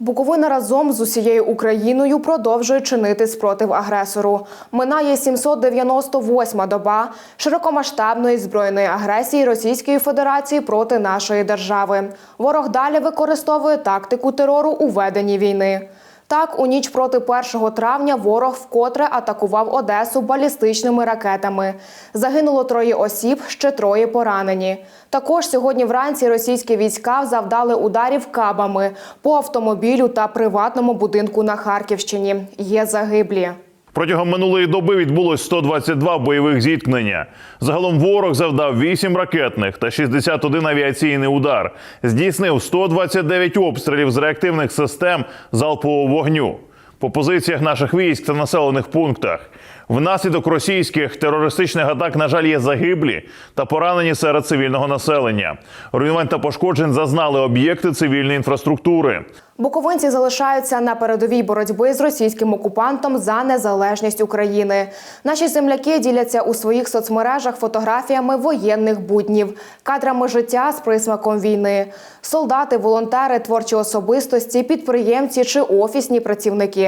Буковина разом з усією Україною продовжує чинити спротив агресору. Минає 798-ма доба широкомасштабної збройної агресії Російської Федерації проти нашої держави. Ворог далі використовує тактику терору у веденні війни. Так, у ніч проти 1 травня ворог вкотре атакував Одесу балістичними ракетами. Загинуло троє осіб, ще троє поранені. Також сьогодні вранці російські війська завдали ударів кабами по автомобілю та приватному будинку на Харківщині. Є загиблі. Протягом минулої доби відбулось 122 бойових зіткнення. Загалом ворог завдав 8 ракетних та 61 авіаційний удар. Здійснив 129 обстрілів з реактивних систем залпового вогню по позиціях наших військ та населених пунктах. Внаслідок російських терористичних атак, на жаль, є загиблі та поранені серед цивільного населення. Руйнувань та пошкоджень зазнали об'єкти цивільної інфраструктури. Буковинці залишаються на передовій боротьби з російським окупантом за незалежність України. Наші земляки діляться у своїх соцмережах фотографіями воєнних буднів, кадрами життя з присмаком війни. Солдати, волонтери, творчі особистості, підприємці чи офісні працівники.